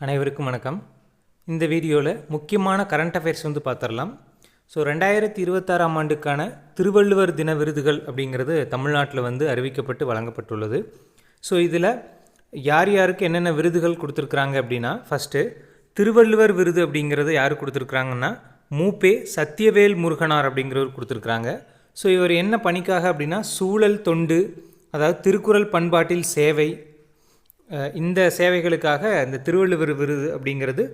அனைவருக்கும் வணக்கம். இந்த வீடியோவில் முக்கியமான கரண்ட் அஃபேர்ஸ் வந்து பார்த்துடலாம் ஸோ ரெண்டாயிரத்தி இருபத்தாறாம் ஆண்டுக்கான திருவள்ளுவர் தின விருதுகள் அப்படிங்கிறது தமிழ்நாட்டில் வந்து அறிவிக்கப்பட்டு வழங்கப்பட்டுள்ளது. ஸோ இதில் யார் யாருக்கு என்னென்ன விருதுகள் கொடுத்துருக்குறாங்க அப்படின்னா ஃபஸ்ட்டு திருவள்ளுவர் விருது அப்படிங்கிறது யார் கொடுத்துருக்குறாங்கன்னா மூப்பே சத்தியவேல் முருகனார் அப்படிங்கிறவர் கொடுத்துருக்குறாங்க. ஸோ இவர் என்ன பணிக்காக அப்படின்னா சூழல் தொண்டு அதாவது திருக்குறள் பண்பாட்டில் சேவை இந்த சேவைகளுக்காக இந்த திருவள்ளுவர் விருது அப்படிங்கிறது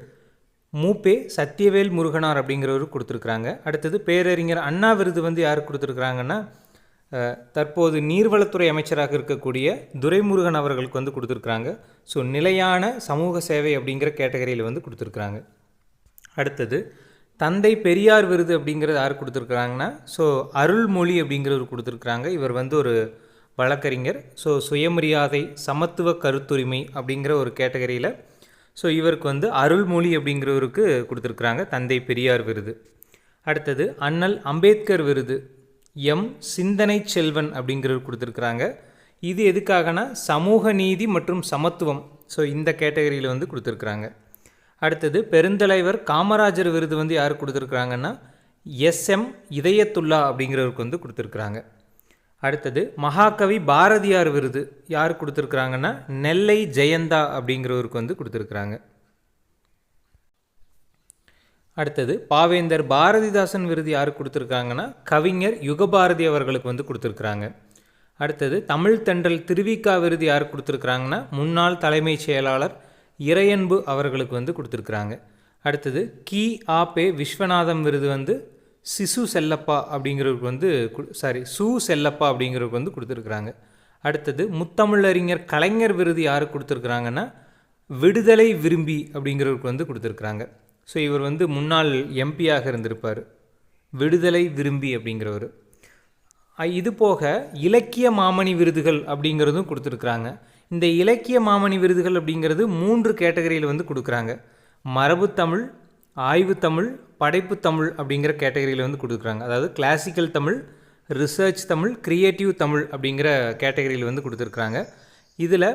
மூப்பே சத்தியவேல் முருகனார் அப்படிங்கிறவரு கொடுத்துருக்குறாங்க. அடுத்தது பேரறிஞர் அண்ணா விருது வந்து யாருக்கு கொடுத்துருக்குறாங்கன்னா தற்போது நீர்வளத்துறை அமைச்சராக இருக்கக்கூடிய துரைமுருகன் அவர்களுக்கு வந்து கொடுத்துருக்குறாங்க. ஸோ நிலையான சமூக சேவை அப்படிங்கிற கேட்டகரியில் வந்து கொடுத்துருக்குறாங்க. அடுத்தது தந்தை பெரியார் விருது அப்படிங்கிறது யார் கொடுத்துருக்குறாங்கன்னா ஸோ அருள்மொழி அப்படிங்கிறவர் கொடுத்துருக்குறாங்க. இவர் வந்து ஒரு வழக்கறிஞர். ஸோ சுயமரியாதை சமத்துவ கருத்துரிமை அப்படிங்கிற ஒரு கேட்டகரியில் ஸோ இவருக்கு வந்து அருள்மொழி அப்படிங்கிறவருக்கு கொடுத்துருக்குறாங்க தந்தை பெரியார் விருது. அடுத்தது அண்ணல் அம்பேத்கர் விருது எம் சிந்தனை செல்வன் அப்படிங்கிறவர் கொடுத்துருக்குறாங்க. இது எதுக்காகனா சமூக நீதி மற்றும் சமத்துவம் ஸோ இந்த கேட்டகரியில் வந்து கொடுத்துருக்குறாங்க. அடுத்தது பெருந்தலைவர் காமராஜர் விருது வந்து யார் கொடுத்துருக்குறாங்கன்னா எஸ்எம் இதயத்துல்லா அப்படிங்கிறவருக்கு வந்து கொடுத்துருக்குறாங்க. அடுத்தது மகாகவி பாரதியார் விருது யார் கொடுத்துருக்குறாங்கன்னா நெல்லை ஜெயந்தா அப்படிங்கிறவருக்கு வந்து கொடுத்துருக்குறாங்க. அடுத்தது பாவேந்தர் பாரதிதாசன் விருது யாருக்கு கொடுத்துருக்காங்கன்னா கவிஞர் யுகபாரதி அவர்களுக்கு வந்து கொடுத்துருக்குறாங்க. அடுத்தது தமிழ் தென்றல் திருவிக்கா விருது யார் கொடுத்துருக்குறாங்கன்னா முன்னாள் தலைமைச் செயலாளர் இறையன்பு அவர்களுக்கு வந்து கொடுத்துருக்குறாங்க. அடுத்தது கி ஆ பே விஸ்வநாதம் விருது வந்து சிசு செல்லப்பா அப்படிங்கிறவருக்கு வந்து சாரி சு செல்லப்பா அப்படிங்கிறவருக்கு வந்து கொடுத்துருக்குறாங்க. அடுத்தது முத்தமிழறிஞர் கலைஞர் விருது யாருக்கு கொடுத்துருக்குறாங்கன்னா விடுதலை விரும்பி அப்படிங்கிறவருக்கு வந்து கொடுத்துருக்குறாங்க. ஸோ இவர் வந்து முன்னாள் எம்பியாக இருந்திருப்பார். விடுதலை விரும்பி அப்படிங்கிறவர். இது போக இலக்கிய மாமணி விருதுகள் அப்படிங்கிறதும் கொடுத்துருக்குறாங்க. இந்த இலக்கிய மாமணி விருதுகள் அப்படிங்கிறது மூன்று கேட்டகரியில் வந்து கொடுக்குறாங்க. மரபுத்தமிழ் ஆய்வுத்தமிழ் படைப்புத்தமிழ் அப்படிங்கிற கேட்டகரியில் வந்து கொடுக்குறாங்க. அதாவது classical Tamil research Tamil creative Tamil அப்படிங்கிற கேட்டகரியில் வந்து கொடுத்துருக்குறாங்க. இதில்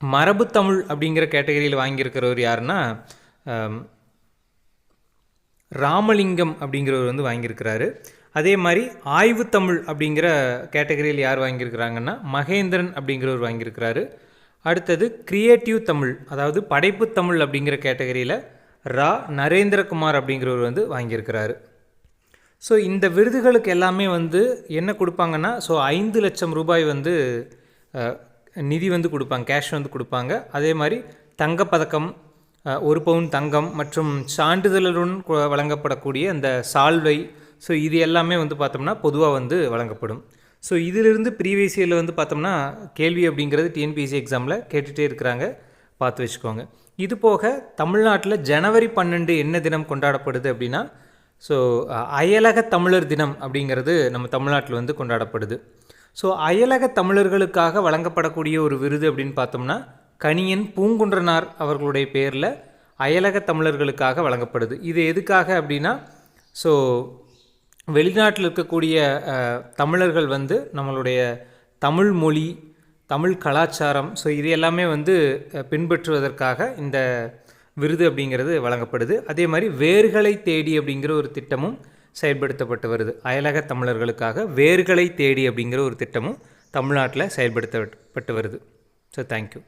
மரபுத்தமிழ் அப்படிங்கிற கேட்டகரியில் வாங்கியிருக்கிறவர் யாருன்னா ராமலிங்கம் அப்படிங்கிறவர் வந்து வாங்கியிருக்கிறாரு. அதே மாதிரி ஆய்வுத்தமிழ் அப்படிங்கிற கேட்டகரியில் யார் வாங்கியிருக்கிறாங்கன்னா மகேந்திரன் அப்படிங்கிறவர் வாங்கியிருக்கிறாரு. அடுத்தது க்ரியேட்டிவ் தமிழ் அதாவது படைப்பு தமிழ் அப்படிங்கிற கேட்டகரியில் ரா நரேந்திரகுமார் அப்படிங்கிறவர் வந்து வாங்கியிருக்கிறாரு. ஸோ இந்த விருதுகளுக்கு எல்லாமே வந்து என்ன கொடுப்பாங்கன்னா ஸோ ஐந்து லட்சம் ரூபாய் வந்து நிதி வந்து கொடுப்பாங்க கேஷ் வந்து கொடுப்பாங்க. அதே மாதிரி தங்கப்பதக்கம் ஒரு பவுன் தங்கம் மற்றும் சான்றிதழுடன் வழங்கப்படக்கூடிய அந்த சால்வை ஸோ இது எல்லாமே வந்து பார்த்தோம்னா பொதுவாக வந்து வழங்கப்படும். ஸோ இதிலிருந்து ப்ரீவியஸ் இயரில் வந்து பார்த்தோம்னா கேள்வி அப்படிங்கிறது டிஎன்பிஎஸ்சி எக்ஸாமில் கேட்டுகிட்டே இருக்கிறாங்க. பார்த்து வச்சுக்கோங்க. இது போக தமிழ்நாட்டில் ஜனவரி பன்னெண்டு என்ன தினம் கொண்டாடப்படுது அப்படின்னா ஸோ அயலக தமிழர் தினம் அப்படிங்கிறது நம்ம தமிழ்நாட்டில் வந்து கொண்டாடப்படுது. ஸோ அயலக தமிழர்களுக்காக வழங்கப்படக்கூடிய ஒரு விருது அப்படின்னு பார்த்தோம்னா கணியன் பூங்குன்றனார் அவர்களுடைய பேரில் அயலக தமிழர்களுக்காக வழங்கப்படுது. இது எதுக்காக அப்படின்னா ஸோ வெளிநாட்டில் இருக்கக்கூடிய தமிழர்கள் வந்து நம்மளுடைய தமிழ் மொழி தமிழ் கலாச்சாரம். ஸோ இது எல்லாமே வந்து பின்பற்றுவதற்காக இந்த விருது அப்படிங்கிறது வழங்கப்படுது. அதே மாதிரி வேர்களை தேடி அப்படிங்கிற ஒரு திட்டமும் செயல்படுத்தப்பட்டு வருது. அயலக தமிழர்களுக்காக வேர்களை தேடி அப்படிங்கிற ஒரு திட்டமும் தமிழ்நாட்டில் செயல்படுத்தப்பட்டு வருது. So thank you